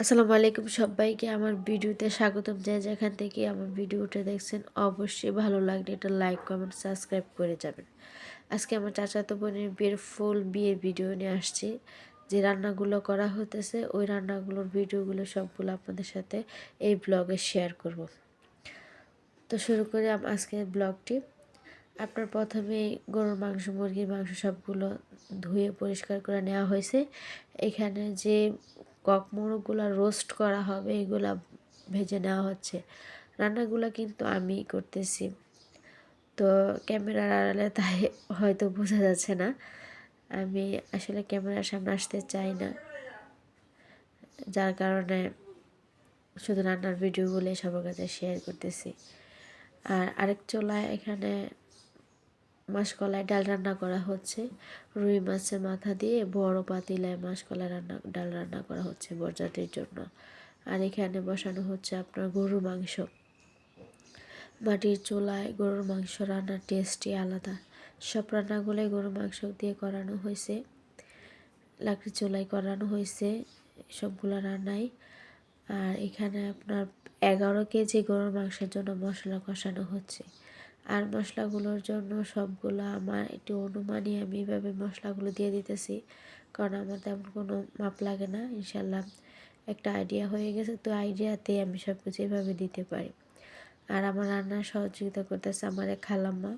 আসসালামু আলাইকুম সবাইকে। আমার ভিডিওতে স্বাগতম যে যেখান থেকে আমার ভিডিওটা দেখছেন, অবশ্যই ভালো লাগলে এটা লাইক, কমেন্ট, সাবস্ক্রাইব করে যাবেন। আজকে আমার চাচাতো বোনের বিয়ের ফুল বিয়ের ভিডিও নিয়ে আসছি। যে রান্নাগুলো করা হতেছে ওই রান্নাগুলোর ভিডিওগুলো সবগুলো আপনাদের সাথে এই ব্লগে শেয়ার করব। তো শুরু করে আজকে ব্লগটি। আপনার প্রথমে গরুর মাংস, মুরগির মাংস সবগুলো ধুয়ে পরিষ্কার করে নেওয়া হয়েছে। এখানে যে কক রোস্ট করা হবে, এগুলা ভেজে নেওয়া হচ্ছে। রান্নাগুলো কিন্তু আমি করতেছি। তো ক্যামেরার আড়ালে তাই হয়তো বোঝা যাচ্ছে না। আমি আসলে ক্যামেরার সামনে আসতে চাই না। যার কারণে শুধু রান্নার ভিডিওগুলো সবার কাছে শেয়ার করতেছি। আর আরেক চোলায় এখানে মাসকলায় ডাল রান্না করা হচ্ছে। রুই মাছের মাথা দিয়ে বড় পাতিলায় মাসকলাই রান্না, ডাল রান্না করা হচ্ছে বরজাতির জন্য। আর এখানে বসানো হচ্ছে আপনার গরুর মাংস। মাটির চুলায় গরুর মাংস রান্নার টেস্টই আলাদা। সব রান্নাগুলোই গরুর মাংস দিয়ে করানো হয়েছে। লাকড়ি চুলায় করানো হয়েছে সবগুলো রান্নাই। আর এখানে আপনার এগারো কেজি গরুর মাংসের জন্য মশলা কষানো হচ্ছে। আর মশলাগুলোর জন্য সবগুলো আমার একটু অনুমানই আমি এভাবে মশলাগুলো দিয়ে দিতেছি। কারণ আমার তেমন কোনো মাপ লাগে না ইনশাল্লাহ একটা আইডিয়া হয়ে গেছে, তো আইডিয়াতেই আমি সব কিছু এভাবে দিতে পারি। আর আমার রান্নার সহযোগিতা করতেছে আমার এক খালাম্মা।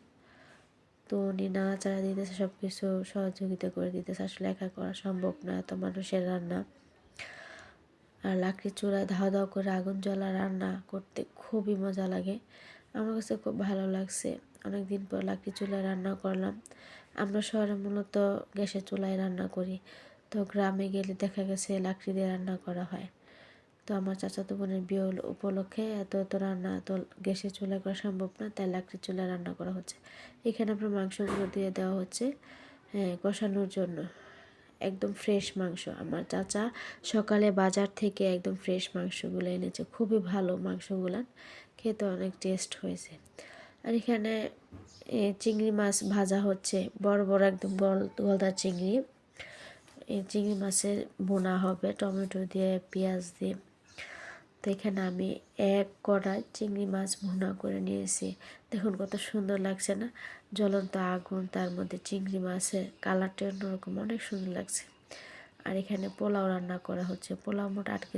তো উনি নাড়াচাড়া দিতেছে সব কিছু সহযোগিতা করে দিতেছে। আসলে একা করা সম্ভব না, এত মানুষের রান্না। আর লাকড়ি চূড়ায় ধাওয়া ধাওয়া করে আগুন জ্বলা রান্না করতে খুবই মজা লাগে। আমার কাছে খুব ভালো লাগছে। অনেক দিন পর লাকড়ি চুলায় রান্না করলাম। আমরা শহরে মূলত গ্যাসের চুলায় রান্না করি। তো গ্রামে গেলে দেখা গেছে লাকড়ি দিয়ে রান্না করা হয়। তো আমার চাচাতো বোনের বিয়ে উপলক্ষে এত এত রান্না, এত গ্যাসের চুলায় করা সম্ভব না, তাই লাকড়ির চুলায় রান্না করা হচ্ছে। এখানে আপনার মাংসগুলো দিয়ে দেওয়া হচ্ছে কষানোর জন্য। একদম ফ্রেশ মাংস। আমার চাচা সকালে বাজার থেকে একদম ফ্রেশ মাংসগুলো এনেছে। খুবই ভালো মাংসগুলো খেতে অনেক টেস্ট হয়েছে। আর এখানে চিংড়ি মাছ ভাজা হচ্ছে, বড় বড় একদম গল গলদা চিংড়ি। এই চিংড়ি মাছের বোনা হবে, টমেটো দিয়ে, পেঁয়াজ দিয়ে। তো এখানে আমি এক কড়াই চিংড়ি মাছ ভুনা করে নিয়েছি। দেখুন কত সুন্দর লাগছে না? জ্বলন্ত আগুন, তার মধ্যে চিংড়ি মাছের কালারটা অন্যরকম, অনেক সুন্দর লাগছে। আর এখানে পোলাও রান্না করা হচ্ছে, পোলাও মোট আটকে